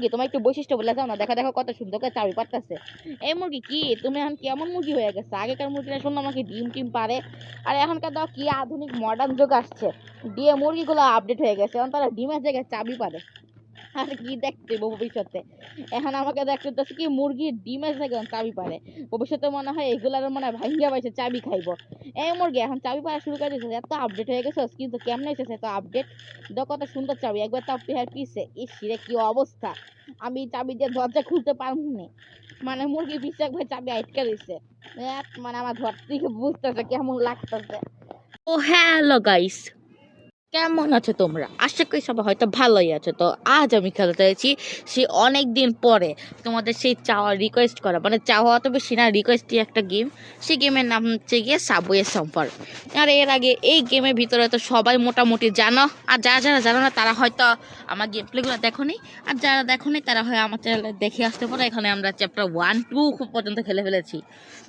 মুরগি, তোমার একটু বৈশিষ্ট্য বলে যাও না, দেখা দেখো কত সুন্দর করে চাবি পারতেছে এই মুরগি কি? তুমি এখন কেমন মুরগি হয়ে গেছে? আগেকার মুরগিরা শুনলাম নাকি ডিম টিম পারে। আর এখনকার দাও কি আধুনিক মডার্ন যুগ আসছে। দিয়ে মুরগিগুলো আপডেট হয়ে গেছে। এখন তারা ডিমের জায়গায় চাবি পারে। আর কি দেখতে ভবিষ্যতে। এখন আমাকে দেখতে তো কি মুরগির ডিমের জায়গায় চাবি পারে ভবিষ্যতে মনে হয় এগুলার মনে হয় ভাঙ্গা পাইছে, চাবি খাইবো। এই মুরগি, এখন চাবি পাওয়া শুরু করে দিয়েছে এত আপডেট হয়ে গেছে কিন্তু কেমন এসেছে এত আপডেট দেখো কত সুন্দর চাবি। একবার তাও পেহার পিছে। ইস রে, কি অবস্থা। আমি চাবি দিয়ে দরজা খুলতে পারব না। মানে মুরগি পিছে একবার চাবি আটকে এত মানে আমার ঘর থেকে বুঝতেছে কেমন লাগতেছে। ও হ্যালো গাইস কেমন আছো তোমরা? আশা করি সবাই হয়তো ভালোই আছো। তো আজ আমি খেলতে চাইছি সে অনেক দিন পরে তোমাদের সেই চাওয়া রিকোয়েস্ট করা। মানে চাওয়া তো বেশি না রিকোয়েস্টই একটা গেম সেই গেমের নাম হচ্ছে গিয়ে সাবওয়ে সাম্পার আর এর আগে এই গেমের ভিতরে তো সবাই মোটামুটি জানো। আর যারা যারা জানো না, তারা হয়তো আমার গেম প্লেগুলো দেখো নি আর যারা দেখো নি তারা হয় আমার চ্যানেলে দেখে আসতে পারো। এখানে আমরা চ্যাপ্টার ওয়ান টু খুব পর্যন্ত খেলে ফেলেছি।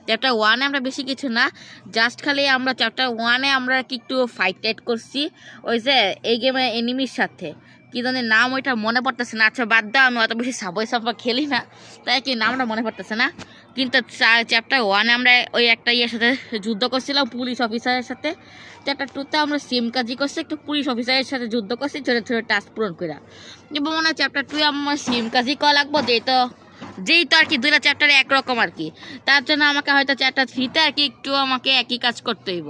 চ্যাপ্টার ওয়ানে আমরা বেশি কিছু না জাস্ট খালি আমরা চ্যাপ্টার ওয়ানে আমরা কি একটু ফাইট টাইট করছি। ওই যে, এই গেমে এনিমির সাথে। কি জানি নাম ওইটা মনে পড়তেছে না। আচ্ছা বাদ দাও, আমি অত বেশি সাবই সাফা খেলি না। তাই কি নামটা মনে পড়তেছে না? কিন্তু চ্যাপ্টার ওয়ানে আমরা ওই একটা ইয়ের সাথে যুদ্ধ করছিলাম পুলিশ অফিসারের সাথে। চ্যাপ্টার টুতে আমরা সিম কাজই করছি, একটু পুলিশ অফিসারের সাথে যুদ্ধ করছি, ছোটো ছোটো টাস্ক পূরণ করে এবং মনে হয় চ্যাপ্টার টুয়ে আমার সিম কাজই করা লাগবো, যেই তো যেই তো আর কি দুইটা চ্যাপ্টারে একরকম আর কি। তার জন্য আমাকে হয়তো চ্যাপ্টার থ্রিতে আর কি একটু আমাকে একই কাজ করতে হইব।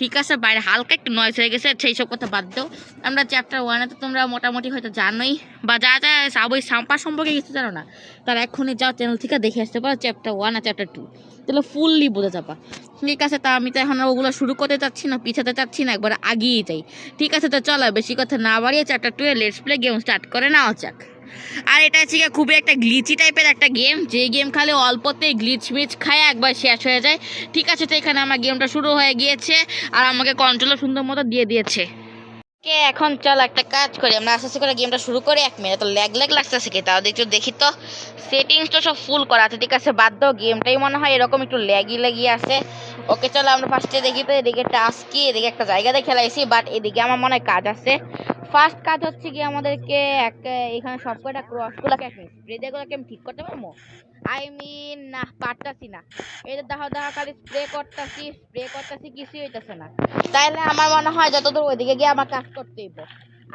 ঠিক আছে, বাইরে হালকা একটু নয়েস হয়ে গেছে, সেই সব কথা বাদ দাও। আমরা চ্যাপ্টার ওয়ানে তো তোমরা মোটামুটি হয়তো জানোই, বা যা যা সাবই সাম্পা সম্পর্কে কিছু জানো না? তারা এক্ষুনি যাও চ্যানেল থেকে দেখে আসতে পারো চ্যাপ্টার ওয়ান আর চ্যাপ্টার টু তাহলে ফুললি বোঝা যাবা। ঠিক আছে, তা আমি তো এখন ওগুলো শুরু করতে চাচ্ছি না, পিছাতে চাচ্ছি না, একবার আগিয়ে যাই। ঠিক আছে, তো চলো বেশি কথা না বাড়িয়ে চ্যাপ্টার টু এর লেটস প্লে গেম স্টার্ট করে নেওয়া যাক। আর এটা হচ্ছে খুবই একটা গ্লিচি টাইপের একটা গেম যে গেম খালি অল্পতেই গ্লিচ মিচ খায়, একবার শেষ হয়ে যায়। ঠিক আছে, তো এখানে আমার গেমটা শুরু হয়ে গিয়েছে আর আমাকে কন্ট্রোলও সুন্দর মতো দিয়ে দিয়েছে। কে এখন চল একটা কাজ করি, আমরা আস্তে আস্তে করে গেমটা শুরু করি। এক মিনিট তো ল্যাগ ল্যাগ লাগতেছে কি? তাও একটু দেখি তো। সেটিংস তো সব ফুল করা আছে, ঠিক আছে, বাদ দাও। গেমটাই মনে হয় এরকম একটু ল্যাগি ল্যাগি আছে। ওকে, চলো আমরা ফার্স্টে দেখি তো, এদিকে টাস্ক এদিকে একটা জায়গাতে খেলাইছি বাট এদিকে আমার মনে হয় কাজ আছে। ফার্স্ট কাজ হচ্ছে কি আমাদেরকে এক এখানে সব কটা ক্রসগুলোকে এক মিনিট স্প্রেগুলোকে আমি ঠিক করতে পারব? আই মিন না, পারতাছি না। এটা দেখা দেখা খালি স্প্রে করতেছি স্প্রে করতেছি, কিছুই হইতেছে না। তাইলে আমার মনে হয় যতদূর ওইদিকে গিয়ে আমার কাজ করতে হইব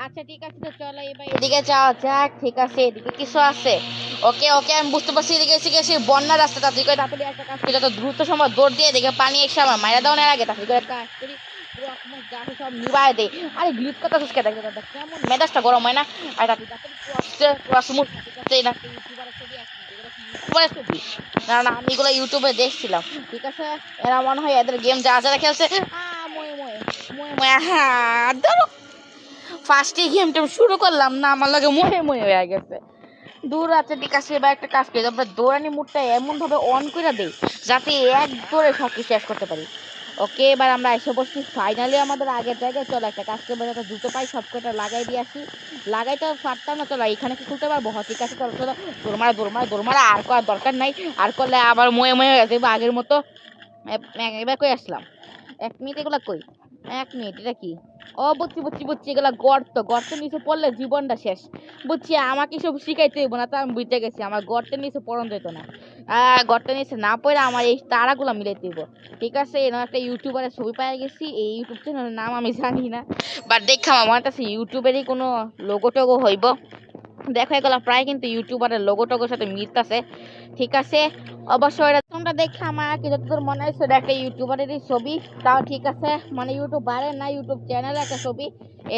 আচ্ছা ঠিক আছে, তো চলো এবার এদিকে যাওয়া যাক। ঠিক আছে, এদিকে কিছু আছে। ওকে ওকে, আমি বুঝতে পারছি এদিকে এসে গেছি বন্যার রাস্তা তাড়াতাড়ি করে তাড়াতাড়ি একটা কাজ করি, যত দ্রুত সময় দৌড় দিয়ে এদিকে পানি এসে আমার মায়েরা দেওয়ার আগে, তাড়াতাড়ি করে কাজ করি। যা সব নিবায় দেয়। আরে গ্লিপ কথা সুস্কে দেখে দাদা কেমন মেজাজটা গরম হয় না? আর তাড়াতাড়ি তাড়াতাড়ি ক্রসে ক্রস মুখ ঠিক আছে না ইউটিউবারের ছবি আছে ইউটিউবারের ছবি না না আমি এগুলো ইউটিউবে দেখছিলাম। ঠিক আছে? এরা মনে হয় এদের গেম যা যারা খেলছে। আহ, ময়ে ময়ে ময়ে ময়ে হ্যাঁ ধরো। ফার্স্টে গেমটা শুরু করলাম না আমার লাগে মনে মনে হয়ে গেছে। দূর আছে ঠিক আছে এবার একটা কাজ করি আমরা দৌড়ানি মুডটা এমনভাবে অন করে দেই যাতে এক দৌড়ে সব কিছু শেষ করতে পারি। ওকে, এবার আমরা এসে বসছি। ফাইনালি আমাদের আগের জায়গায় চলো একটা কাজ করব, একটা জুতো পাই সব কটা লাগাই দিয়ে আসি। লাগাই তো পারতাম না, চলো এখানে কি খুলতে পারব? হ্যাঁ ঠিক আছে, চলো চলো। দৌড় মারা দৌড় মারা দৌড় মারা আর করার দরকার নাই। আর করলে আবার ময়ে ময়ে যাবে, আগের মতো। এবার কই আসলাম? এক মিনিট এগুলা কই? এক মিনিট, এটা কি? ও বুঝছি বুঝছি বুঝছি এগুলা গর্ত গর্তের নিচে পড়লে জীবনটা শেষ। বুঝছি আমাকে সব শিখাইতে হইব না তা আমি বুঝতে গেছি, আমার গর্তের নিচে পড়ন যেত না। গর্তের নিচে না পড়ে আমার এই তারাগুলো মিলাইতে হইব। ঠিক আছে, এরকম একটা ইউটিউবারের ছবি পেয়ে গেছি, এই ইউটিউব চ্যানেলের নাম আমি জানি না বাট দেখলাম আমার কাছে ইউটিউবেরই কোনো লোগো টোগো হইব। দেখো, এগুলো প্রায় কিন্তু ইউটিউবারের লোগো টোগোর সাথে মিলতেছে। ঠিক আছে? অবশ্যই এটা তোমরা দেখে আমার কি যতদূর মনে হয়েছে এটা একটা ইউটিউবারেরই ছবি। তাও ঠিক আছে মানে ইউটিউবারের না ইউটিউব চ্যানেলের একটা ছবি।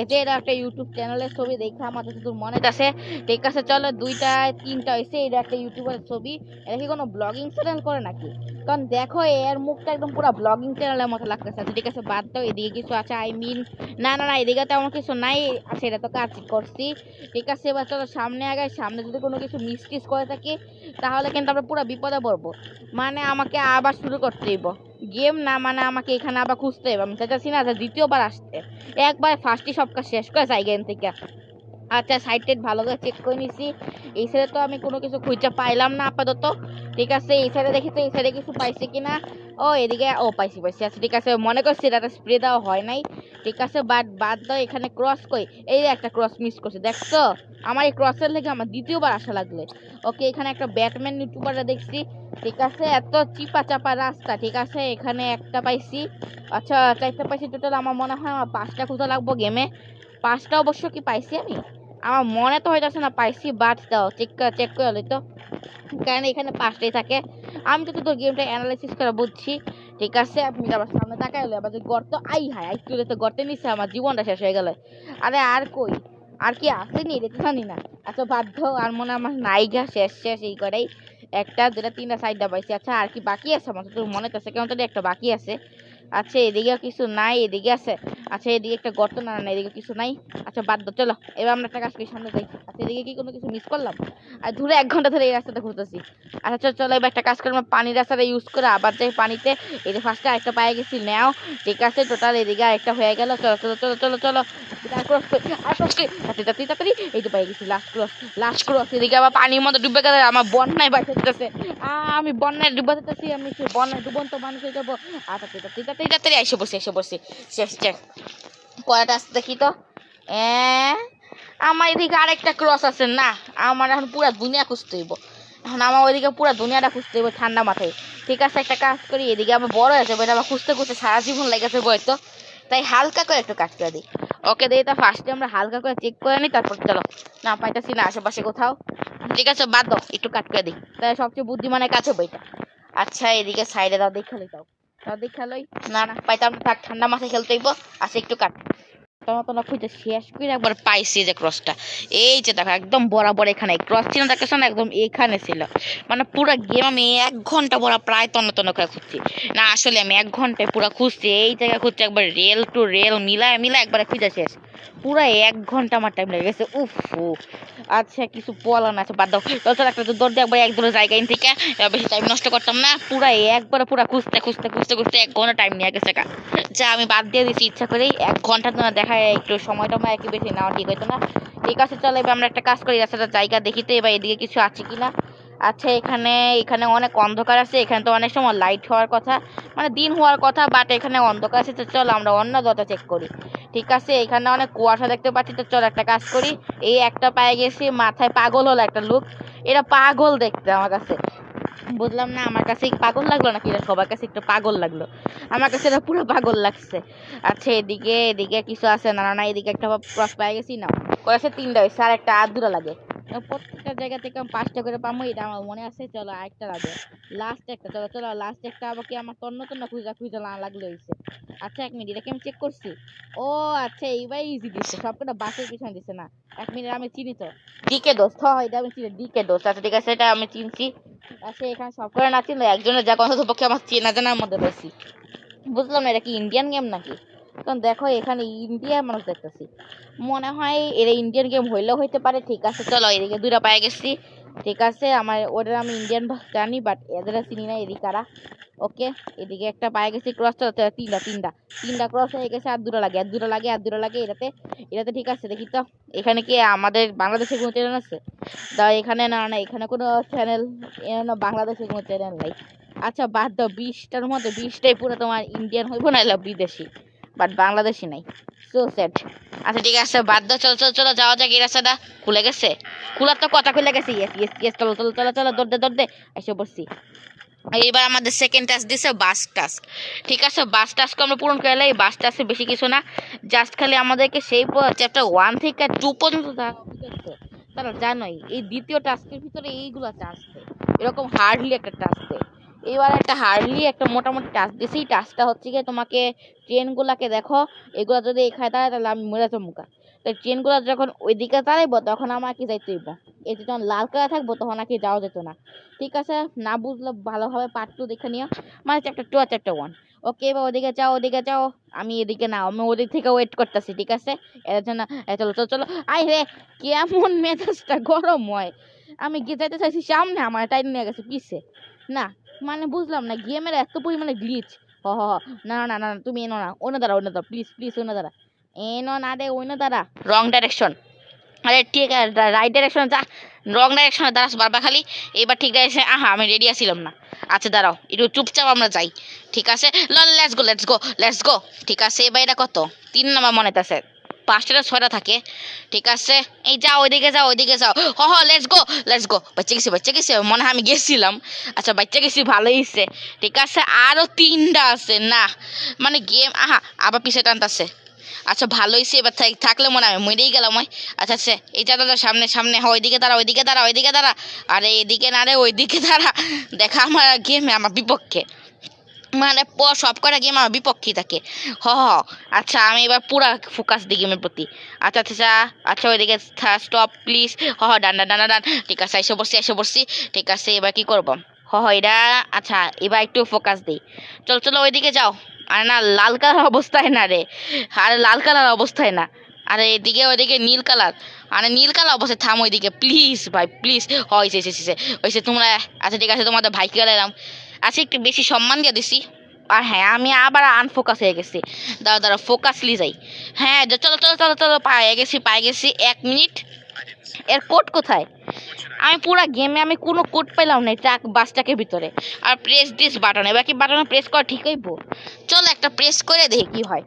যে এটা একটা ইউটিউব চ্যানেলের ছবি দেখে আমার যতদূর মনে হইতাছে। ঠিক আছে চলো দুইটা তিনটা হয়েছে এটা একটা ইউটিউবারের ছবি। এটা কি কোনো ব্লগিং চ্যানেল করে নাকি? কারণ দেখো এর মুখটা একদম পুরো ব্লগিং চ্যানেলের মতো লাগতেছে। আচ্ছা, ঠিক আছে বাদ দাও এদিকে কিছু আছে আই মিন না না না এদিকে তেমন কিছু নাই। আছে এটা তো কাজ করছি। ঠিক আছে এবার চলো সামনে আগাই সামনে যদি কোনো কিছু মিস টিস করে থাকি তাহলে কিন্তু আমরা পুরো বিপদে পড়ব। মানে আমাকে আবার শুরু করতে হইব। গেম না মানে আমাকে এখানে আবার খুঁজতে হবে আমি চাইছি না দ্বিতীয়বার আসতে। একবার ফার্স্টই সব কাজ শেষ করে যাই গেম থেকে। আচ্ছা সাইড টাইড ভালো করে চেক করে নিছি। এই সাইডে তো আমি কোনো কিছু খুঁজে পাইলাম না আপাতত। ঠিক আছে, এই সাইডে দেখি তো এই সাইডে কিছু পাইছি কিনা। ও, এদিকে, ও, পাইছি পাইছি। আচ্ছা ঠিক আছে, মনে করছি এটা স্প্রে দেওয়া হয় নাই। ঠিক আছে বাট বাদ দাও, এখানে ক্রস কই। এই একটা ক্রস মিস করছে, দেখছ? আমার এই ক্রসের লেগে আমার দ্বিতীয়বার আসা লাগলে। ওকে, এখানে একটা ব্যাটম্যান ইউটিউবারটা দেখছি। ঠিক আছে, এত চিপা চাপা রাস্তা। ঠিক আছে, এখানে একটা পাইছি। আচ্ছা চারটা পাইছি টোটাল আমার মনে হয় আমার পাঁচটা খুঁজা লাগবো গেমে পাঁচটা অবশ্য কি পাইছি আমি? আমার মনে তো হইতেছে না পাইছি, বাদ দাও চেক চেক করে হলে তো কারণ এখানে পাঁচটাই থাকে। আমি তো তোর গেমটা অ্যানালাইসিস করে বুঝছি। ঠিক আছে, আপনি আবার সামনে তাকাই হলো আবার গর্ত, আই হায়, আই তুলে তো গর্তে নিচ্ছে আমার জীবনটা শেষ হয়ে গেল। আরে আর কই? আর কি আসেনি রে তো জানি না। আচ্ছা বাধ্য, আর মনে আমার নাইগা শেষ শেষ, এই করেই। একটা দুটা তিনটা সাইডটা পাইছি। আচ্ছা আর কি বাকি আছে? আমার তো মনে আছে কেমন তো একটা বাকি আছে। আচ্ছা এদিকে কিছু নাই, এদিকে আছে। আচ্ছা এদিকে একটা গর্ত না না এদিকে কিছু নাই। আচ্ছা বাদ দাও, চলো। এবার আমরা একটা কাজ করি সামনে যাই। আচ্ছা এদিকে কি কোনো কিছু মিস করলাম? আর ধরে এক ঘণ্টা ধরে এই রাস্তাটা ঘুরতেছি। আচ্ছা চলো চলো, এবার একটা কাজ করে, আমরা পানির রাস্তাটা ইউজ করে আবার যাই পানিতে। যে ফার্স্টে আরেকটা পায়ে গেছি, নেও। ঠিক আছে টোটাল এদিকে আরেকটা হয়ে গেল। চলো চলো চলো চলো চলো। আর ক্রস করি, আর করি। তাড়াতাড়ি তাড়াতাড়ি এই পেয়ে গেছি লাস্ট ক্রস লাস্ট ক্রস এদিকে আবার পানির মধ্যে ডুবে গেলে, আমার বন্যায় বাসা যেতেছে আমি বন্যায় ডুবে যেতেছি, আমি সেই বন্যায় ডুবন্ত মানুষ হয়ে যাব আর তাড়াতাড়ি তাড়াতাড়ি তাড়াতাড়ি এসে বসে এসে বসে। শেষ শেষ। কয়টা আসতে দেখি তো। আমার এদিকে আরেকটা ক্রস আছে না, আমার এখন পুরা দুনিয়া খুঁজতে হইব। এখন আমার ওইদিকে পুরা দুনিয়াটা খুঁজতে হইব ঠান্ডা মাথায়। ঠিক আছে, একটা কাজ করি, এদিকে আমার বড় হয়েছে এটা আমার খুঁজতে খুঁজতে সারা জীবন লেগেছে বয়তো তাই হালকা করে একটু কাজ করে দিই। ওকে, দিয়ে তা ফার্স্টে আমরা হালকা করে চেক করে নিই, তারপর চলো। না, পাইতেছি না, আশেপাশে কোথাও। ঠিক আছে, বাদ দাও, একটু কাট করে দিই। তাই সবচেয়ে বুদ্ধিমানের কাছে বইটা। আচ্ছা এদিকে সাইডে দাও, দেখে লই দাও দাও না না, পাইতাম না, থাক, ঠান্ডা খেলতে হইব আছে একটু কাট। তোমার খুঁজে শেষ করে একবার পাইছি যে ক্রসটা এই যে দেখো, একদম বরাবর এখানে। ক্রস ছিল না একদম এখানে ছিল। মানে পুরো গেম আমি এক ঘণ্টা বড় প্রায় তন্ন তন্ন করে খুঁজছি। না, আসলে আমি এক ঘন্টায় পুরো খুঁজছি, এই জায়গায় খুঁজছি, একবার রেল টু রেল মিলায় মিলায় একবার খুঁজে শেষ। পুরো এক ঘণ্টা আমার টাইম লেগে গেছে। উফ। আচ্ছা কিছু না আছে বাদ দাও। চল একটা দৌড় দিয়ে একবার এক দুটো জায়গায় থেকে বেশি টাইম নষ্ট করতাম না। পুরো একবারে পুরো খুঁজতে খুঁজতে খুঁজতে খুঁজতে এক ঘণ্টা টাইম নিয়ে গেছে। যা, আমি বাদ দিয়ে দিচ্ছি ইচ্ছা করেই। এক ঘণ্টা না দেখায় একটু সময়টা আমার একটু বেশি নেওয়া ঠিক হইতো না। ঠিক আছে, চলো, এবার আমরা একটা কাজ করি, রাস্তাটা জায়গা দেখি তো, এবার এদিকে কিছু আছে কিনা। আচ্ছা এখানে এখানে অনেক অন্ধকার আছে এখানে তো অনেক সময় লাইট হওয়ার কথা। মানে দিন হওয়ার কথা বাট এখানে অন্ধকার আছে তো চল আমরা অন্য দরজা চেক করি। ঠিক আছে এখানে অনেক কুয়াশা দেখতে পাচ্ছি তো চল একটা কাজ করি। এই একটা পায়ে গেছি মাথায় পাগল হলো একটা লোক এটা পাগল দেখতে আমার কাছে। বুঝলাম না আমার কাছে পাগল লাগল নাকি এটা সবার কাছে একটু পাগল লাগল? আমার কাছে এটা পুরো পাগল লাগছে। আচ্ছা এদিকে এদিকে কিছু আছে না না, এদিকে একটা ক্রস পেয়ে গেছি না কয়েছে তিনটা হয়েছে আর একটা দুটো লাগে। প্রত্যেকটা জায়গা থেকে আমি পাঁচটা করে পাবো এটা আমার মনে আছে। চলো আরেকটা লাগে লাস্ট একটা, চলো চলো লাস্ট একটা আবার কি আমার তন্ন তন্ন খুঁজা খুঁজা না লাগলে হয়েছে আচ্ছা এক মিনিট এটাকে আমি চেক করছি? ও আচ্ছা এইবার ইজি দিচ্ছে সবকটা বাসের পিছনে দিচ্ছে না। এক মিনিট আমি চিনি তো। ডিকে দোষ হয় এটা আমি চিনি ডিকে দোষ। আচ্ছা ঠিক আছে, এটা আমি চিনছি। আচ্ছা এখানে সব করে না চিনলে একজনের যা কথা পক্ষে আমার চেনা জানার মধ্যে রয়েছি। বুঝলাম না, এটা কি ইন্ডিয়ান গেম নাকি? কারণ দেখো, এখানে ইন্ডিয়ার মানুষ দেখতেছি। মনে হয় এরা ইন্ডিয়ান গেম হইলেও হইতে পারে, ঠিক আছে, চলো এদিকে দুইটা পায়ে গেছি। ঠিক আছে, আমার, ওদের আমি ইন্ডিয়ান জানি বাট এদের চিনি না, এদিকে কারা? ওকে, এদিকে একটা পায়ে গেছি ক্রস তিনটা তিনটা। তিনটা ক্রস হয়ে গেছে, আর দুটো লাগে, আর দুটো লাগে, আর দুটো লাগে এটাতে এটাতে ঠিক আছে, দেখি তো। এখানে কি আমাদের বাংলাদেশের কোনো চ্যানেল আছে? তা এখানে না না, এখানে কোনো চ্যানেল না বাংলাদেশের কোনো চ্যানেল নাই। আচ্ছা বাদ দাও, বিশটার মধ্যে, বিশটাই পুরো তোমার ইন্ডিয়ান হইব না বিদেশি। বাট বাংলাদেশি নাই। সো স্যাড আচ্ছা ঠিক আছে, বাদ দাও, চলো চলো চলো, যাওয়া যাক এই রাস্তাটা। খুলে গেছে? খোলার তো কথা খুলে গেছে। ইয়েস ইয়েস ইয়েস চলো চলো চলো চলো, দৌড় দে দৌড় দে। এসে বসছি এইবার আমাদের সেকেন্ড টাস্ক দিছে বাস টাস্ক ঠিক আছে বাস টাস্ক আমরা পূরণ করে এই বাস টাস্কে বেশি কিছু না। জাস্ট খালি আমাদেরকে সেই চ্যাপ্টার ওয়ান থেকে টু পর্যন্ত তারা জানোই, এই দ্বিতীয় টাস্কের ভিতরে এইগুলো আসছে এরকম হার্ডলি একটা টাস্ক দেয়। এবার একটা হার্ডলি একটা মোটামুটি টাস্ক দিয়েছি টাস্কটা হচ্ছে গিয়ে তোমাকে ট্রেনগুলোকে দেখো, এগুলো যদি এখানে দাঁড়ায় তাহলে আমি মরে চমুকা তো ট্রেনগুলো যখন ওইদিকে দাঁড়াইবো, তখন আমাকে যাইতে হইব। এই যে যখন লাল কালার থাকব, তখন আর কি যাওয়া যেত না। ঠিক আছে? না বুঝলে ভালোভাবে পার্ট টু দেখে নিও। মানে চ্যাপ্টার টু আর চ্যাপ্টার ওয়ান ওকে এবার ওদিকে যাও ওদিকে যাও। আমি এদিকে না, আমি ওদিক থেকে ওয়েট করতেছি, ঠিক আছে? এর জন্য চলো চলো চলো। আই রে, কেমন মেজাজটা গরম হয়। আমি গিয়ে যাইতে চাইছি সামনে আমার, টাইম নিয়ে গেছে, পিছে। না মানে বুঝলাম না গেমের এত পরিমাণে গ্লিচ হ হ না না না না, তুমি এনো না অন্য দাঁড়া অন্য দাঁড়া প্লিজ প্লিজ অন্য দাঁড়া। এনো না রে অন্য দাঁড়া। রং ডাইরেকশন আরে, ঠিক আছে রাইট ডাইরেকশনে যা। রং ডাইরেকশনে দাঁড়াস বারবার খালি। এবার ঠিক ডাইরেকশনে আহা, আমি রেডি আছিলাম না। আচ্ছা দাঁড়াও, একটু চুপচাপ আমরা যাই। ঠিক আছে? Let's go let's go let's go ঠিক আছে, এবার এটা কত? তিন নাম্বার মনে আছে পাঁচটা ছয়টা থাকে, ঠিক আছে? এই যাও, ওইদিকে যাও ওইদিকে যাও। হ হ লেটস গো লেটস গো বাচ্চা গেছি বাচ্চা গেছি, মনে হয় আমি গেছিলাম। আচ্ছা বাচ্চা গেছি, ভালোই হয়েছে ঠিক আছে আরও তিনটা আছে, না। মানে গেম, আহা, আবার পিছিয়ে টানতাছে আচ্ছা ভালো হয়েছে এবার থাকলে মনে হয় মরেই গেলাম, ওই। আচ্ছা আচ্ছা এইটা দাদা সামনে সামনে হয় ওইদিকে দাঁড়া ওইদিকে দাঁড়া ওইদিকে দাঁড়া। আরে, এদিকে না রে, ওইদিকে দাঁড়া। দেখা আমার গেমে, আমার বিপক্ষে। মানে সব কটা গেম আমার বিপক্ষেই থাকে। হ হ আচ্ছা আমি এবার পুরা ফোকাস দিই গেমের প্রতি। আচ্ছা আচ্ছা আচ্ছা আচ্ছা ওইদিকে স্টপ প্লিজ হ হ, ডান ডান ডান ডান ঠিক আছে, এসে বসছি এসে বসছি। ঠিক আছে, এবার কি করব? হ হ, এটা আচ্ছা এবার একটু ফোকাস দিই চলো চলো, ওইদিকে যাও। আর না, লাল কালার অবস্থায় না রে। আরে, লাল কালার অবস্থায় না। আরে, এদিকে, ওইদিকে নীল কালার। আরে, নীল কালার অবশ্যই থাম ওইদিকে। প্লিজ ভাই প্লিজ হয়েছে হয়েছে হয়েছে তোমরা আচ্ছা ঠিক আছে, তোমাদের ভাইকে গেলাম। আচ্ছা একটু বেশি সম্মান দিয়ে দিছি। আর হ্যাঁ আমি আবার আনফোকাস হয়ে গেছি। দাঁড়া দাঁড়া ফোকাসলি যাই। হ্যাঁ চলো চলো চলো চলো, পায়ে গেছি পায়ে গেছি, এক মিনিট। এর কোড কোথায়? আমি পুরো গেমে আমি কোনো কোড পেলাম না ট্রাক বাসটাকে ভিতরে। আর প্রেস দিস বাটন এবার কি বাটনে প্রেস করা ঠিক হইব? চলো একটা প্রেস করে দেখি কি হয়।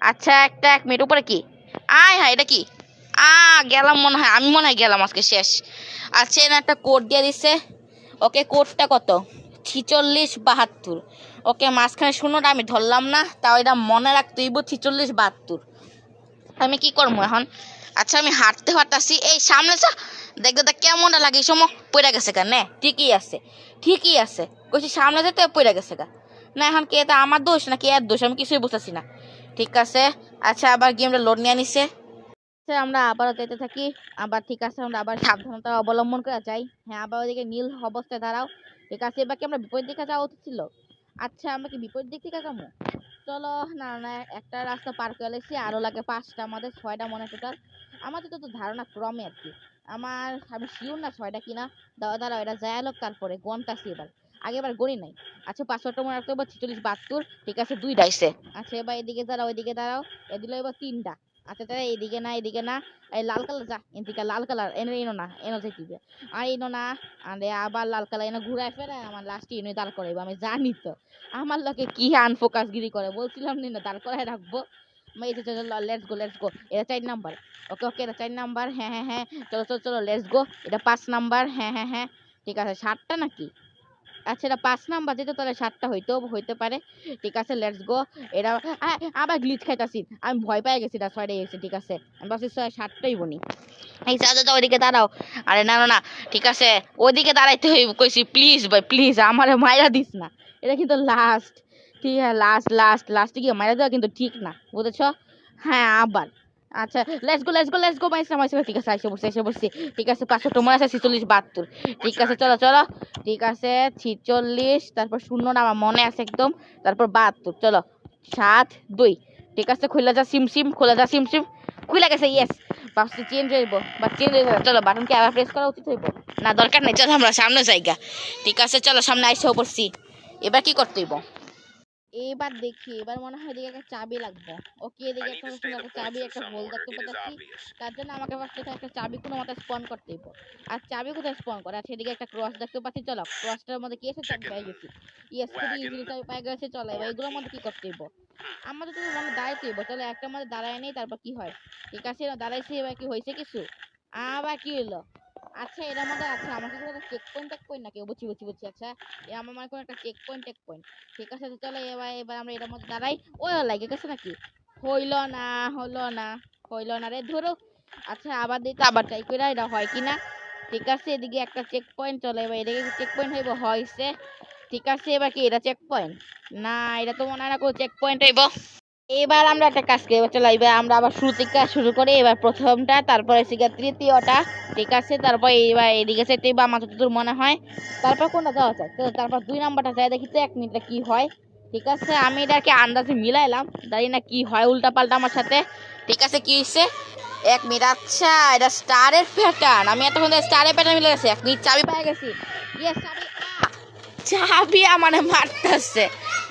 আচ্ছা একটা, এক মিনিট, উপরে কি? আয় হ্যাঁ এটা কি? আ, গেলাম মনে হয়, আমি মনে হয় গেলাম আজকে শেষ। আচ্ছা এখানে একটা কোড দিয়ে দিছে। ওকে কোডটা কত? ছিচল্লিশ বাহাত্তর। ওকে, মাঝখানে শূন্যটা আমি ধরলাম না, তাও এটা মনে রাখতে হইব ছিচল্লিশ বাহাত্তর। আমি কি করব এখন? আচ্ছা আমি হাঁটতে হাঁটতেছি এই, সামনে যা দেখতে দেখ কেমনটা লাগে সময় পড়ে গেছে গা, নে, ঠিকই আছে ঠিকই আছে। কইছি সামনে যেতে পড়ে গেছে গা। না, এখন কে এটা আমার দোষ না কে এর দোষ? আমি কিছুই বুঝতেছি না। ঠিক আছে আচ্ছা আবার গেমটা লোড নিয়ে নিছে। আচ্ছা আমরা আবারও যেতে থাকি। আবার ঠিক আছে, আমরা আবার সাবধানতা অবলম্বন করে যাই। হ্যাঁ আবার ওইদিকে নীল অবস্থায় দাঁড়াও। ঠিক আছে এবার কি আমরা বিপরীত দিকে যাওয়া উচিত ছিল? আচ্ছা আমরা কি বিপরীত দিক থেকে যাব? চলো না না একটা রাস্তা পার করে এসেছি আরও লাগে পাঁচটা আমাদের ছয়টা মনে টোটাল আমাদের তো তো ধারণা ক্রমে আর কি। আমার আমি শিওর না ছয়টা কিনা। দাও দাঁড়াও এটা যায় লোক তারপরে গনতাছি এবার। আগে এবার গণি নাই। আচ্ছা পাঁচশোটা মনে রাখতে হবে ছিচল্লিশ বাহাত্তর ঠিক আছে দুই ডাইছে আচ্ছা এবার এদিকে দাঁড়াও ওইদিকে দাঁড়াও এ দিল এবার তিনটা। আচ্ছা তাহলে এইদিকে না এদিকে না, এই লাল কালার যা, এদিকে লাল কালার, এনে এনো না, এনো যেতে আর এনো না, আরে আবার লাল কালার, এনে ঘুরায় ফেরে আমার লাস্টে এনে দাঁড় করাইবো, আমি জানি তো। আমার লোকে কি আনফোকাস গিরি করে, বলছিলাম নি না, দাঁড় করায় রাখব। এই যে, চলো লেটস গো লেটস গো এটা চার নাম্বার। ওকে ওকে, এটা চার নাম্বার হ্যাঁ হ্যাঁ হ্যাঁ চলো চলো চলো লেটস গো এটা পাঁচ নাম্বার হ্যাঁ হ্যাঁ হ্যাঁ ঠিক আছে, সাতটা নাকি? আচ্ছা এটা পাঁচ নাম্বার যেটা তাহলে সাতটা হইতেও হইতে পারে। ঠিক আছে লেটস গো এটা আবার গ্লিচ খাইতাছি। আমি ভয় পেয়ে গেছি এটা ছয়টাই গেছে ঠিক আছে। আমি ভাবছি ছয়, সাতটাই বনি। এই যা ওইদিকে দাঁড়াও। আরে, না না না, ঠিক আছে ওইদিকে দাঁড়াইতে হইব, কইছি প্লিজ ভাই প্লিজ আমারে মাইরা দিস না। এটা কিন্তু লাস্ট ঠিক আছে লাস্ট লাস্ট লাস্টে গিয়ে মাইরা দেওয়া কিন্তু ঠিক না, বুঝেছ? হ্যাঁ আবার। আচ্ছা let's go let's go let's go Maisa মাইসা ঠিক আছে এসে বসে এসে বসছি। ঠিক আছে, পাঁচশো, তোমার আছে ছিচল্লিশ, বাহাত্তর। ঠিক আছে, চলো চলো। ঠিক আছে, ছিচল্লিশ, তারপর শূন্য না, আমার মনে আছে একদম। তারপর বাহাত্তর, চলো। সাত, দুই। ঠিক আছে খুলে যা, সিম সিম খোলা যা, সিম সিম। খুলে গেছে ইয়েস বাসটি চেঞ্জ হইব, বা চেঞ্জ হয়ে যাবে চলো বাটন কি আবার প্রেস করা উচিত হইব? না, দরকার নেই, চলো, আমরা সামনে জায়গা ঠিক আছে, চলো, সামনে আইসেও পড়ছি এবার কি করতে হইব? এবার দেখি এবার মনে হয় এদিকে একটা চাবি লাগবে। ওকে এদিকে একটা সুন্দর একটা চাবি একটা হোল দেখতে পাচ্ছি তার জন্য আমাকে ফার্স্ট একটা চাবি কোনো মতে স্পন করতে হইব আর চাবি কোথায় স্পন করে? আর সেদিকে একটা ক্রস দেখতে পাচ্ছি। চলো ক্রসটার মধ্যে কি আছে? চাবি পেয়ে গেছি ইয়েস খুবই ইজিলি চাবি পেয়ে গেছে। চলো এবার এগুলোর মধ্যে কি করতে হইব? আমাদের তো মানে দাঁড়াইতে হইব। চলো একটা মধ্যে দাঁড়ায় নেই তারপর কি হয়? ঠিক আছে দাঁড়াইছি এবার কি হয়েছে কিছু? আবার কি হলো আচ্ছা এর মধ্যে আচ্ছা আমাকে কোনো একটা চেক পয়েন্ট টেক পয়েন্ট নাকি? বুঝছি বুঝছি বুঝছি আচ্ছা। এ আমার মানে কোনো একটা চেক পয়েন্ট টেক পয়েন্ট ঠিক আছে, তো চলো এবার এবার আমরা এটার মধ্যে দাঁড়াই। ও লাগে গেছে নাকি? হইল না হলো না, হইল না রে, ধরো। আচ্ছা আবার দিতে আবার ট্রাই করে এটা হয় কি না ঠিক আছে, এদিকে একটা চেক পয়েন্ট চলে এবার এদিকে চেক পয়েন্ট হইব হয়েছে ঠিক আছে, এবার কি, এটা চেক পয়েন্ট না, এটা তো মনে হয় না কোনো চেক পয়েন্ট হইব। এবার আমরা একটা কাজ করি, এবার চলো, এবার আমরা আবার শুরু থেকে শুরু করি, এবার প্রথমটা, তারপরে শিখা তৃতীয়টা, ঠিক আছে? তারপর এবার এদিকে সেটাই বা আমার যতদূর মনে হয়। তারপর কোনটা যাওয়া যায়? তো তারপর দুই নাম্বারটা যায়, দেখি তো এক মিনিটটা কি হয়। ঠিক আছে? আমি এটাকে আন্দাজে মিলাইলাম, জানি না কি হয় উল্টা পাল্টা আমার সাথে। ঠিক আছে? কি হয়েছে এক মিনিট আচ্ছা এটা স্টারের প্যাটার্ন আমি এতক্ষণ স্টারের প্যাটার্ন মিলে গেছে এক মিনিট, চাবি পেয়ে গেছি। ইয়েস চাবি! চাবি আমার মারতেছে।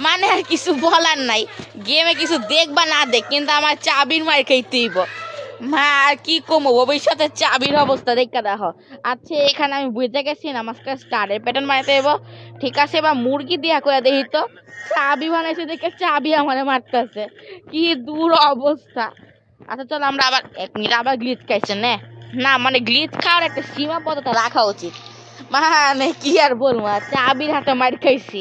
মানে আর কিছু বলার নাই। গেমে কিছু দেখবা না দেখ, কিন্তু আমার চাবির মার খাইতেইব মা, আর কি কমো, ভবিষ্যতে চাবির অবস্থা দেখা দেখো। আচ্ছা এখানে আমি বুঝতে গেছি না মাছটা স্টারের প্যাটার্ন মারতে দেবো ঠিক আছে, এবার মুরগি দিয়া করে দেখি তো, চাবি বানাইছে দেখে চাবি আমার মারতেছে। কি দূর অবস্থা। আচ্ছা চলো আমরা আবার, এক মিনিট আবার গ্লিচ খাইছে না। না মানে গ্লিচ খাওয়ার একটা সীমাবদ্ধতা রাখা উচিত। মানে কি আর বলব? চাবির হাতে মার খাইছি।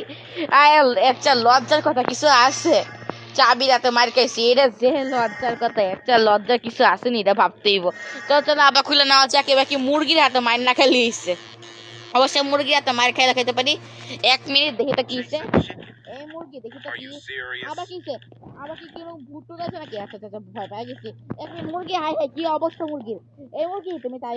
একটা লজ্জার কথা কিছু আছে? চাবির হাতে মার খাইছি। এটা যে লজ্জার কথা একটা লজ্জার কিছু আসেনি এটা ভাবতেইব তো চলো আবার খুলে নেওয়া যাক এবার কি মুরগির হাতে মার না খাইলে অবশ্যই মুরগির হাতে মার খাইলে খাইতে পারি। এক মিনিট দেখি তো কি। এই মুরগি দেখি তো কি? আবার কিসে আবার কি কীরকম ভুট্টু নাকি? আচ্ছা আচ্ছা আচ্ছা, ভয় পেয়ে গেছি। মিনিট মুরগি হাই হাই কি অবস্থা মুরগির এই মুরগি তুমি তাই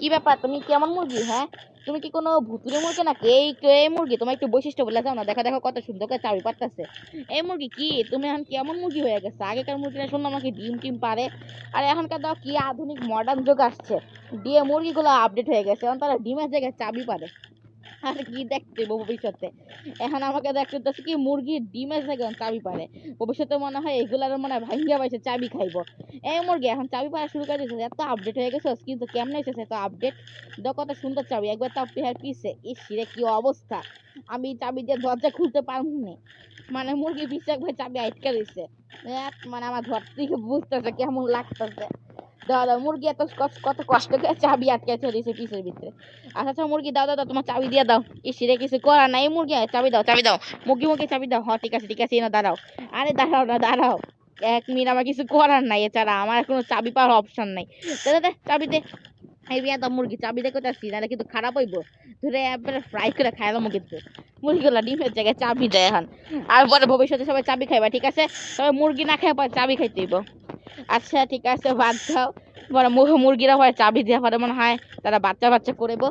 কি ব্যাপার? তুমি কেমন মুরগি হ্যাঁ? তুমি কি কোনো ভুতুরে মুরগি নাকি? এই এই মুরগি তোমার একটু বৈশিষ্ট্য বলে যাও না। দেখা দেখো কত সুন্দর করে চাবি পাঠাচ্ছে এই মুরগি কি? তুমি এখন কেমন মুরগি হয়ে গেছে? আগেকার মুরগিরা শুনলাম আমাকে ডিম টিম পারে আর এখনকার দাও কি আধুনিক মডার্ন যুগ আসছে। দিয়ে মুরগিগুলো আপডেট হয়ে গেছে। এখন তারা ডিমের জায়গায় চাবি পারে আর কি দেখতে ভবিষ্যতে। এখন আমাকে দেখতে হচ্ছে কি মুরগির ডিমের জায়গায় চাবি পারে ভবিষ্যতে মনে হয় এগুলার মনে হয় ভাঙ্গা পাইছে, চাবি খাইবো। এই মুরগি, এখন চাবি পাওয়া শুরু করে দিয়েছে এত আপডেট হয়ে গেছে কিন্তু কেমন এসেছে এত আপডেট দেখো কত সুন্দর চাবি, একবার তাও পেহার পিছে। ইস রে, কি অবস্থা। আমি চাবি দিয়ে দরজা খুলতে পারব না। মানে মুরগি পিছে একবার চাবি আটকে এত মানে আমার ঘর থেকে বুঝতেছে কেমন লাগতেছে। দাদা মুরগি এত কত কষ্ট করে চাবি আটকে দিয়েছে পিসের ভিতরে। আচ্ছা আচ্ছা মুরগি দাও দাও, তোমার চাবি দিয়ে দাও। ইস রে কিছু করার নাই মুরগি চাবি দাও চাবি দাও। মুরগি মুরগি চাবি দাও। হ্যাঁ ঠিক আছে ঠিক আছে নাও দাঁড়াও। আরে দাঁড়াও না দাঁড়াও। এক মিনিট আমার কিছু করার নাই এছাড়া আমার কোনো চাবি পাওয়ার অপশন নাই। দে দে, চাবি দে। মুরগি চাবি দে কোথাছি নাহলে কিন্তু খারাপ হইব। ধরে একবারে ফ্রাই করে খাইলাম কিন্তু মুরগিগুলো ডিমের জায়গায় চাবি দেয় এখন। আর পরে ভবিষ্যতে সবাই চাবি খাইবা ঠিক আছে? সবাই মুরগি না খাই পরে চাবি খাইতে হইব। আচ্ছা ঠিক আছে, বাদ দাও। বড় মুরগিরা পরে চাবি দেওয়া পরে মনে হয় তারা বাচ্চা বাচ্চা করব।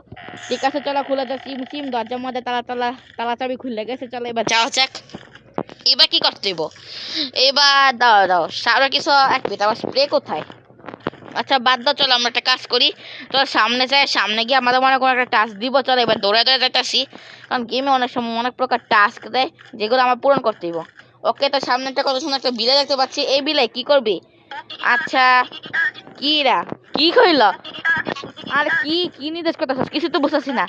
ঠিক আছে, চলো খুলে দাও সিম সিম, দরজার মধ্যে তালা তালা তালা চাবি খুলে গেছে, চলো এবার যাওয়া যাক। এবার কি করতে হইব? এবার দাও দাও, সারা কিছু এক মিনিট স্প্রে কোথায়? আচ্ছা বাদ দাও, চলো আমরা একটা কাজ করি। চলো সামনে যাই, সামনে গিয়ে আমাদের মনে কোনো একটা টাস্ক দিব, চলো এবার দৌড়ে দৌড়ে যাইতেছি। কারণ গেমে অনেক সময় অনেক প্রকার টাস্ক দেয়, যেগুলো আমার পূরণ করতে হইব। ওকে, তো সামনে একটা কত সুন্দর একটা বিলে দেখতে পাচ্ছি। এই বিলে কি করবি? আচ্ছা কি রা কি কইল? আর কি কি নির্দেশ করতেছিস? কিছু তো বুঝতেছি না।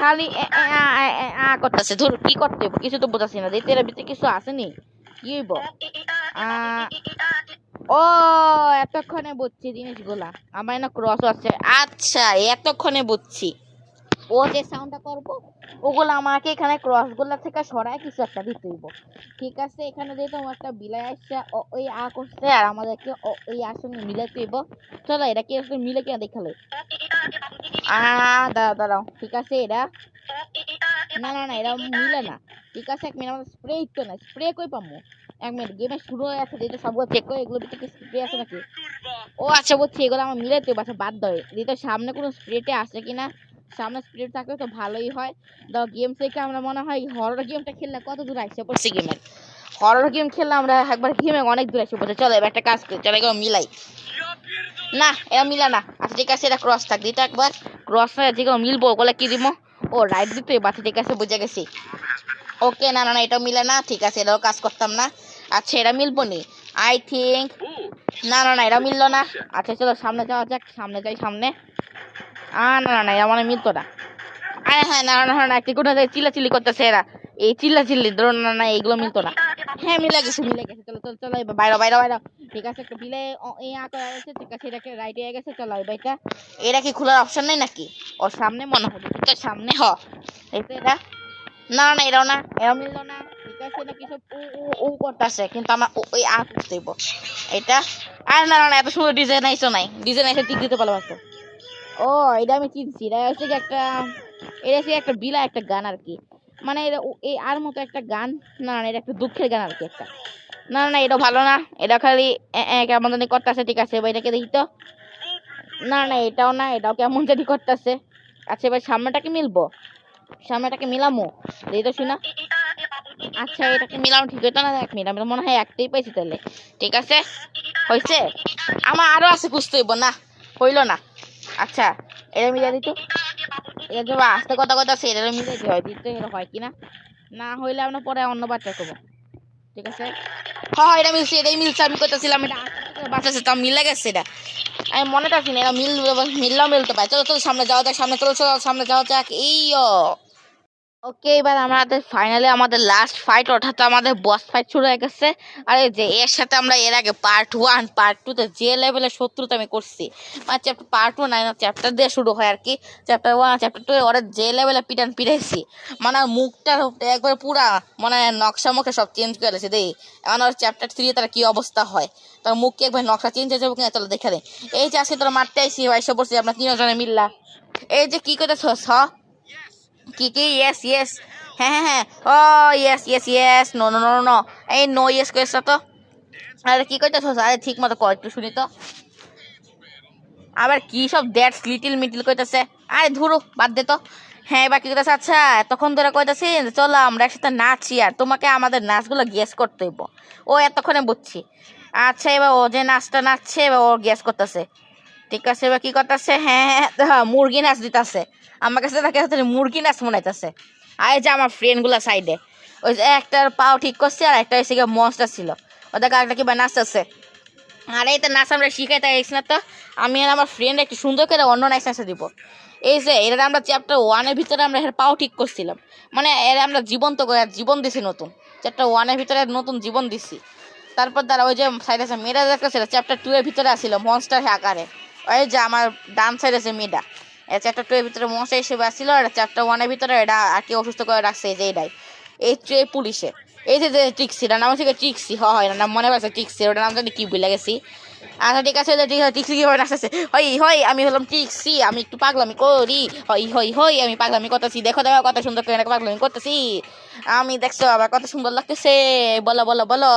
খালি আ, করতেছে। ধর কি করতে কিছু তো বুঝতেছি না। এর ভিতরে কিছু আসেনি কি হইব? ও এতক্ষণে বুঝছি জিনিসগুলা। আমার না ক্রস আছে। আচ্ছা এতক্ষণে বুঝছি। ও যে সাউন্ডটা করব, ওগুলো আমাকে এখানে ক্রসগুলা থেকে সরায় কিছু একটা দিতে হইব। ঠিক আছে? এখানে যেহেতু আমার একটা বিলাই আসছে, ও ওই আ করছে আর আমাদেরকে ও- ওই আর সঙ্গে মিলাইতে হইব। চলো এটা কি আসলে মিলে কিনা দেখাল? আ, দাঁড়াও দাঁড়াও। ঠিক আছে এটা না না না এটা মিলে না। ঠিক আছে, এক মিনিট, আমাদের স্প্রে তো না স্প্রে কই পামু? এক মিনিট গেমে শুরু হয়ে আছে যেটা সবগুলো চেক করে এগুলো ভিতরে স্প্রে আছে নাকি? ও আচ্ছা বুঝছি এগুলো আমার মিলাইতে হবে আচ্ছা বাদ দাও। যেহেতু সামনে কোনো স্প্রেটে আছে কিনা সামনে স্প্রে থাকলে তো ভালোই হয়। দাও গেম থেকে আমরা মনে হয় হরর গেমটা খেললে কত দূর আসছে পড়ছি গেমের। হরর গেম খেললে আমরা একবার গেমে অনেক দূর আসে পড়ছে। চলো এবার একটা কাজ করি, চলো এগুলো মিলাই। না এটা মিলা না। আচ্ছা ঠিক আছে, এটা ক্রস থাক দিতে একবার ক্রস না যেগুলো মিলবো ওগুলো কি দিব ও রাইট দিতে আচ্ছা ঠিক আছে, বুঝে গেছি। ওকে, না না না, এটা মিলে না, ঠিক আছে, এটাও কাজ করতাম না। আচ্ছা এটা মিলবো নি? আই থিঙ্ক না না না, এটা মিললো না। আচ্ছা চলো, সামনে যাওয়া যাক, সামনে যাই, সামনে। আ না না এটা মানে মিলতো না। হ্যাঁ না না না, একটি কোনো চিল্লাচিল্লি করতেছে এরা। এই চিল্লাচিল্লি ধরুন না না এইগুলো মিলতো না। হ্যাঁ মিলে গেছে মিলে গেছে। চলো চলো চলো এবার বাইরে বাইরে বাইরে। ঠিক আছে একটা বিলে আঁকা ঠিক আছে এটাকে গেছে। চলো এবার এটা এটা কি খোলার অপশন নেই নাকি? ওর সামনে মনে হয় তো সামনে হ। এই এটা না না এরাও না এরাও মিললো না। ঠিক আছে এটা কিছু ও ও- করতেছে? কিন্তু আমার ওই আ করতে হইব এটা আর না না এত সুন্দর ডিজাইন আইসো নাই। ডিজাইন আইসে টিক দিতে তো ও, এটা আমি চিনছি এটা হচ্ছে কি একটা, এটা হচ্ছে একটা বিলা একটা গান আর কি। মানে এটা এই আর মতো একটা গান। না না, এটা একটা দুঃখের গান আর কি একটা। না না এটা ভালো না। এটা খালি কেমন জানি করতেছে, ঠিক আছে এটাকে দেখি তো। না না, এটাও না, এটাও কেমন জানি করতেছে। আচ্ছা এবার সামনেটাকে মিলবো? সামনেটাকে মিলামো? এই তো শুনা। আচ্ছা এটাকে মিলানো ঠিক হতো না এক মিনিট আমি তো মনে হয় একটাই পাইছি তাহলে। ঠিক আছে? হয়েছে আমার আরও আছে, খুঁজতে হইব, না। হইল না। আচ্ছা এটা দিত এটা আস্তে কথা কথা আছে এটা দিতে হয় দিতে হয় কিনা না? হইলে আমরা পরে অন্য বাচ্চা করব। ঠিক আছে? হ্যাঁ এটা মিলছে এটাই মিলছে, আমি করতেছিলাম এটা বাঁচাচ্ছে মিলে গেছে এটা। আমি মনে পাচ্ছি না এটা মিল, মিললেও মিলতে পারে। চলো চলো, সামনে যাওয়া যাক, সামনে, চলো চলো, সামনে যাওয়া যাক। এই ওকে, এবার আমাদের ফাইনালি আমাদের লাস্ট ফাইট অর্থাৎ আমাদের বস ফাইট শুরু হয়ে গেছে। আর এই যে, এর সাথে আমরা এর আগে পার্ট ওয়ান পার্ট টুতে যে লেভেলের শত্রুতা আমি করছি মানে চ্যাপ্টার পার্ট ওয়ান না চ্যাপ্টার দিয়ে শুরু হয় আর কি। চ্যাপ্টার ওয়ান চ্যাপ্টার টু ওরা যে লেভেলে পিটান পিটাইছি মানে মুখটা একবার পুরা মানে নকশা মুখে সব চেঞ্জ করে দিয়েছে, দেই। এখন ওর চ্যাপ্টার থ্রি তার কী অবস্থা হয়? তার মুখকে একবার নকশা চেঞ্জ হয়ে যাবে কিনা চলো দেখে নেই এই যে আজকে তোরা মারতে আইসি ভাই, সব বলছি আমরা তিনজনে মিললা। এই যে কী করতেছ কি কি ইয়েস ইয়েস হ্যাঁ হ্যাঁ হ্যাঁ ও yes yes yes no no no no এই নো ইয়েস করেছ তো আরে, কি করতেছ? আরে, ঠিক মতো কর, একটু শুনি তো। আবার কি সব দ্যাটস লিটিল মিটিল কইতেছে আরে, ধুরো, বাদ দে তো। হ্যাঁ এবার কি করতেছে? আচ্ছা তখন ধরে কইতেছি চলো আমরা একসাথে নাচি আর তোমাকে আমাদের নাচগুলো গেস করতে হইব। ও এতক্ষণে বুঝছি। আচ্ছা এবার ও যে নাচটা নাচছে, এবার ও গেস করতেছে। ঠিক আছে, এবার কি করতেছে? হ্যাঁ হ্যাঁ হ্যাঁ মুরগি নাচ দিতেছে। আমার কাছে তাকে হচ্ছে মুরগি নাচ মনে হইতেছে আর যে আমার ফ্রেন্ডগুলো সাইডে ওই যে একটার পাও ঠিক করছে আর একটা হচ্ছে মনস্টার ছিল। ওদের একটা কিবা নাচতেছে? আর এই তো নাচ আমরা শিখাইতে গেছি না তো। আমি আর আমার ফ্রেন্ড একটু সুন্দর করে অন্য নাচ নাচে দিব। এই যে এটা আমরা চ্যাপ্টার ওয়ানের ভিতরে আমরা এর পাও ঠিক করছিলাম। মানে এর আমরা জীবন্ত করে জীবন দিছি নতুন। চ্যাপ্টার ওয়ানের ভিতরে নতুন জীবন দিছি। তারপর তারা ওই যে সাইডে আছে মেয়েরা একটা ছিল চ্যাপ্টার টু এর ভিতরে আসছিল মনস্টার আকারে ওই যে আমার ডান সাইড আছে মেয়েটা। এই চ্যাপ্টার টু এর ভিতরে মনস্টার হিসেবে আসছিল আর চ্যাপ্টার ওয়ানের ভিতরে এটা আর কি অসুস্থ করে রাখছে যে এটাই এই ট্রে পুলিশে। এই যে যে ট্রিক্সি এটার নাম হচ্ছে ট্রিক্সি হ, হয় না মনে পারছে ট্রিক্সি ওটার নাম জানি কি ভুলে গেছি। আচ্ছা ঠিক আছে ঠিক আছে ট্রিক্সি কীভাবে নাচতেছে হই হই, আমি হলাম ট্রিক্সি আমি একটু পাগলামি করি। হই হই হই, আমি পাগলামি করতেছি, দেখো দেখো, কত সুন্দর করে পাগলামি করতেছি। আমি দেখছ আবার কত সুন্দর লাগতেছে। বলো বলো বলো।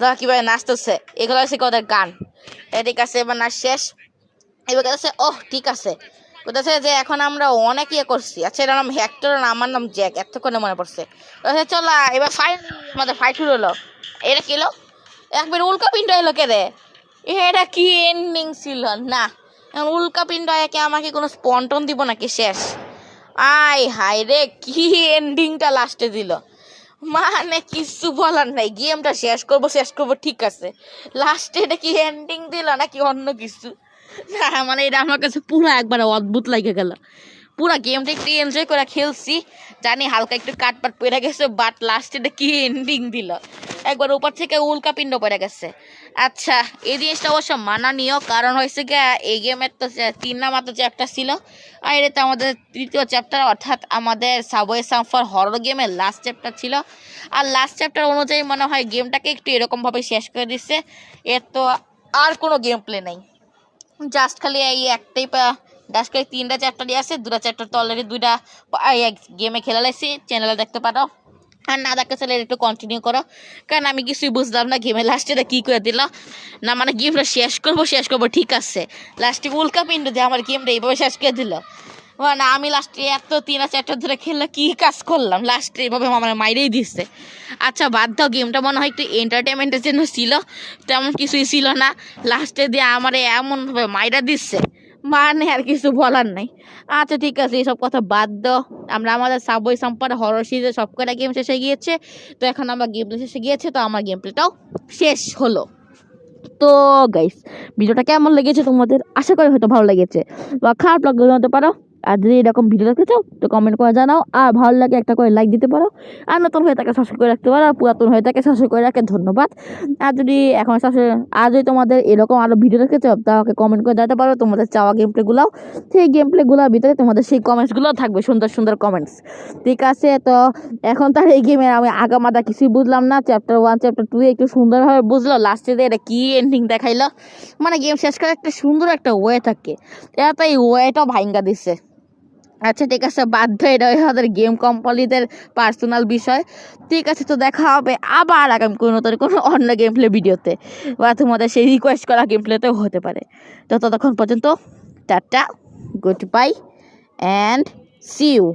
দেখো কীভাবে নাচতেছে। এগুলো হচ্ছে ওদের গান। ঠিক আছে, এবার নাচ শেষ। এবার কাছে ওহ, ঠিক আছে। কোথাছে যে এখন আমরা অনেক ইয়ে করছি। আচ্ছা এটার নাম হেক্টর আর আমার নাম জ্যাক এতক্ষণে মনে পড়ছে। বলছে চলো, এবার ফাইট আমাদের ফাইট শুরু হলো। এটা কি হলো? একবার উল্কা পিণ্ড এলো কে রে? এটা কি এন্ডিং ছিল? না, এখন উল্কা পিণ্ড একে আমাকে কোনো স্পন্টন দিব নাকি? শেষ। আই হাই রে, কি এন্ডিংটা লাস্টে দিল? মানে কিছু বলার নাই গেমটা শেষ করব শেষ করব, ঠিক আছে। লাস্টে এটা কি এন্ডিং দিল নাকি অন্য কিছু? না মানে এটা আমার কাছে পুরো একবার অদ্ভুত লাগে গেল। পুরো গেমটা একটু এনজয় করে খেলছি। জানি হালকা একটু কাটপাট পড়ে গেছে বাট লাস্টে এটা কি এন্ডিং দিল? একবার উপর থেকে উল্কা পিণ্ড পড়ে গেছে। আচ্ছা এই জিনিসটা অবশ্য মানানীয়, কারণ হয়েছে গিয়ে, এই গেমের তো তিন না মাত্র চ্যাপ্টার ছিল। আর এটা তো আমাদের তৃতীয় চ্যাপ্টার অর্থাৎ আমাদের সাবওয়ে সামফার হরর গেমের লাস্ট চ্যাপ্টার ছিল। আর লাস্ট চ্যাপ্টার অনুযায়ী মনে হয় গেমটাকে একটু এরকমভাবে শেষ করে দিচ্ছে। এর তো আর কোনো গেম প্লে নেই। জাস্ট খালি এই একটাই পা জাস্ট খালি তিনটা চ্যাপ্টারই আছে দুটা চ্যাপ্টার তো অলরেডি দুইটা গেমে খেলা লাগছে চ্যানেলে দেখতে পারো। আর না দেখতে চলে একটু কন্টিনিউ করো। কারণ আমি কিছুই বুঝলাম না গেমে লাস্টে কী করে দিল। না মানে গেমটা শেষ করব শেষ করব, ঠিক আছে। লাস্টে উল্কা পিণ্ড দিয়ে আমার গেমটা এইভাবে শেষ করে দিল। মানে আমি লাস্টে এত তিন চারটা ধরে খেললে কী কাজ করলাম? লাস্টে এইভাবে আমার মাইরেই দিচ্ছে আচ্ছা বাদ দাও গেমটা মনে হয় একটু এন্টারটেনমেন্টের জন্য ছিল। তেমন কিছুই ছিল না। লাস্টে দিয়ে আমার এমনভাবে মাইরা দিচ্ছে মানে আর কিছু বলার নাই। আচ্ছা ঠিক আছে, এইসব কথা বাদ আমরা আমাদের সাবওয়ে সাম্পার হরর সিরিজে সব কটা গেম শেষ হয়ে গিয়েছে? তো এখন আমরা গেম প্লে শেষে গিয়েছে, তো আমার গেম প্লেটাও শেষ হলো। তো গাইস ভিডিওটা কেমন লেগেছে তোমাদের? আশা করি হয়তো ভালো লেগেছে। বা খারাপ লাগলে জানাতে পারো। আর যদি এরকম ভিডিও দেখতে চাও তো কমেন্ট করে জানাও। আর ভালো লাগে একটা করে লাইক দিতে পারো। আর নতুন হয়ে তাকে সাবস্ক্রাইব করে রাখতে পারো। আর পুরাতন হয়ে তাকে সাবস্ক্রাইব করে রাখে। ধন্যবাদ। আর যদি এখন সাবস্ক্রাইব আর যদি তোমাদের এরকম আরও ভিডিও দেখতে চাও তাকে কমেন্ট করে জানাতে পারো। তোমাদের চাওয়া গেম প্লেগুলোও সেই গেম প্লেগুলোর ভিতরে তোমাদের সেই কমেন্টসগুলো থাকবে। সুন্দর সুন্দর কমেন্টস ঠিক আছে, তো এখন তার এই গেমের আমি আগামাদা কিছুই বুঝলাম না। চ্যাপ্টার ওয়ান চ্যাপ্টার টু একটু সুন্দরভাবে বুঝলো। লাস্টে এটা কী এন্ডিং দেখাইলো? মানে গেম শেষ করে একটা সুন্দর একটা ওয়ে থাকে। এটা তো এই ওয়েটাও ভাইঙ্গা দিচ্ছে আচ্ছা ঠিক আছে বাধ্য এটা ওদের গেম কোম্পানিদের পার্সোনাল বিষয়। ঠিক আছে, তো দেখা হবে আবার আগামী কোনো নতুন কোনো অন্য গেম প্লে ভিডিওতে বা তোমাদের সেই রিকোয়েস্ট করা গেম প্লেতেও হতে পারে। তো ততক্ষণ পর্যন্ত tata goodbye and see you